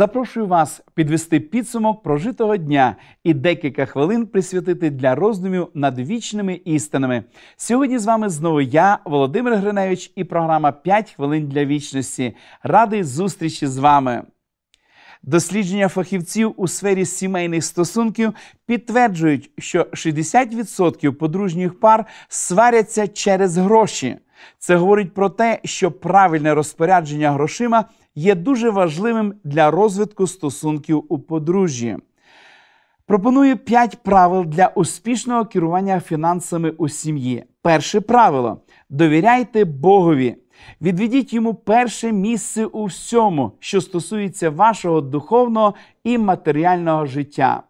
Запрошую вас підвести підсумок прожитого дня і декілька хвилин присвятити для роздумів над вічними істинами. Сьогодні з вами знову я, Володимир Гриневич, і програма «5 хвилин для вічності. Радий зустрічі з вами. Дослідження фахівців у сфері сімейних стосунків підтверджують, що 60% подружніх пар сваряться через гроші. Це говорить про те, що правильне розпорядження грошима є дуже важливим для розвитку стосунків у подружжі. Пропоную 5 правил для успішного керування фінансами у сім'ї. Перше правило: довіряйте Богові. Відведіть йому перше місце у всьому, що стосується вашого духовного і матеріального життя.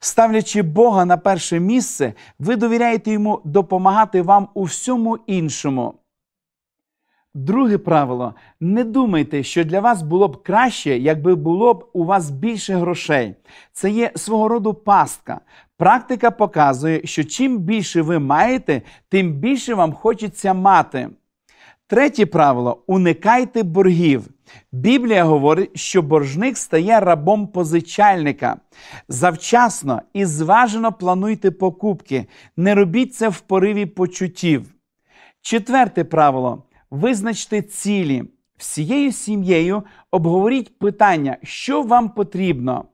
Ставлячи Бога на перше місце, ви довіряєте йому допомагати вам у всьому іншому. Друге правило: не думайте, що для вас було б краще, якби було б у вас більше грошей. Це є свого роду пастка. Практика показує, що чим більше ви маєте, тим більше вам хочеться мати. Третє правило уникайте боргів. Біблія говорить, що боржник стає рабом позичальника. Завчасно і зважено плануйте покупки, не робіть це в пориві почуттів. Четверте правило визначте цілі. Всією сім'єю обговоріть питання, що вам потрібно.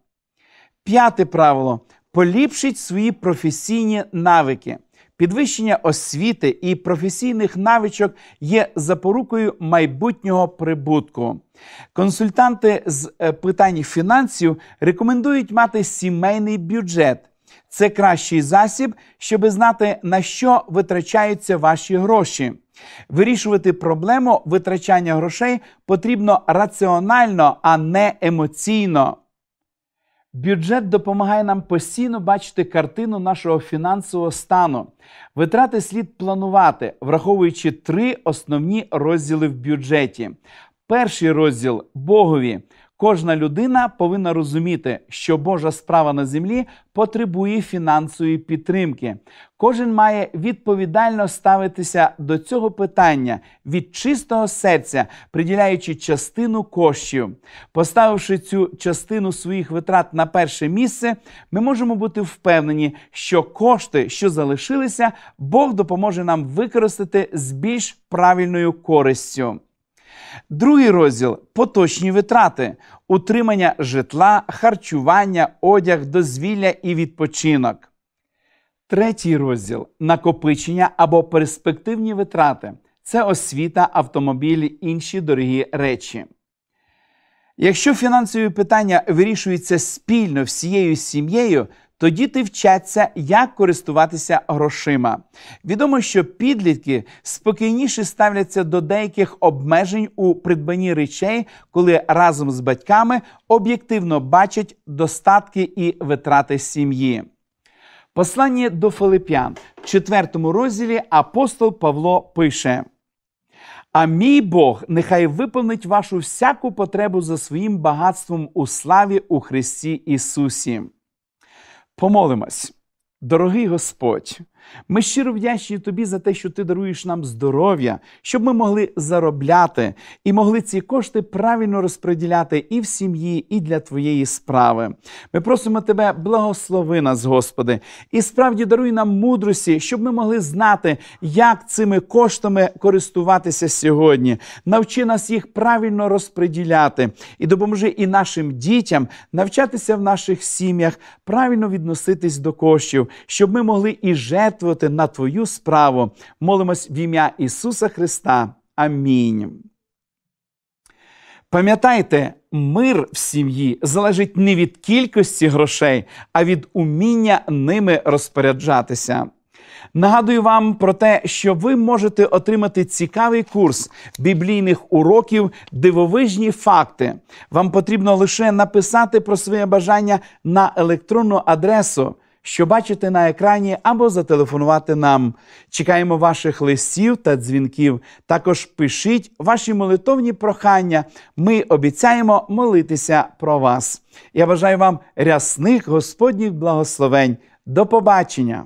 П'яте правило поліпшіть свої професійні навики. Підвищення освіти і професійних навичок є запорукою майбутнього прибутку. Консультанти з е, питань фінансів рекомендують мати сімейний бюджет. Це кращий засіб, щоб знати, на що витрачаються ваші гроші. Вирішувати проблему витрачання грошей потрібно раціонально, а не емоційно. Бюджет допомагає нам постійно бачити картину нашого фінансового стану. Витрати слід планувати, враховуючи три основні розділи в бюджеті. Перший розділ Богові. Кожна людина повинна розуміти, що Божа справа на землі потребує фінансової підтримки. Кожен має відповідально ставитися до цього питання від чистого серця, приділяючи частину коштів. Поставивши цю частину своїх витрат на перше місце, ми можемо бути впевнені, що кошти, що залишилися, Бог допоможе нам використати з більш правильною користю. Другий розділ поточні витрати, утримання житла, харчування, одяг, дозвілля і відпочинок. Третій розділ накопичення або перспективні витрати це освіта, автомобілі, інші дорогі речі. Якщо фінансові питання вирішуються спільно всією сім'єю, то діти вчаться, як користуватися грошима. Відомо, що підлітки спокійніше ставляться до деяких обмежень у придбанні речей, коли разом з батьками об'єктивно бачать достатки і витрати сім'ї. Послання до Филип'ян в 4 розділі апостол Павло пише. А мій Бог нехай виповнить вашу всяку потребу за своїм багатством у славі у Христі Ісусі. Помолимось, дорогий Господь. Ми щиро вдячні тобі за те, що ти даруєш нам здоров'я, щоб ми могли заробляти і могли ці кошти правильно розподіляти і в сім'ї, і для твоєї справи. Ми просимо тебе, благослови нас, Господи, і справді даруй нам мудрості, щоб ми могли знати, як цими коштами користуватися сьогодні. Навчи нас їх правильно розподіляти і допоможи і нашим дітям навчатися в наших сім'ях, правильно відноситись до коштів, щоб ми могли і жертвувати жертвувати на Твою справу. Молимось в ім'я Ісуса Христа. Амінь. Пам'ятайте, мир в сім'ї залежить не від кількості грошей, а від уміння ними розпоряджатися. Нагадую вам про те, що ви можете отримати цікавий курс біблійних уроків, дивовижні факти. Вам потрібно лише написати про своє бажання на електронну адресу що бачите на екрані, або зателефонувати нам. Чекаємо ваших листів та дзвінків. Також пишіть ваші молитовні прохання. Ми обіцяємо молитися про вас. Я бажаю вам рясних Господніх благословень. До побачення!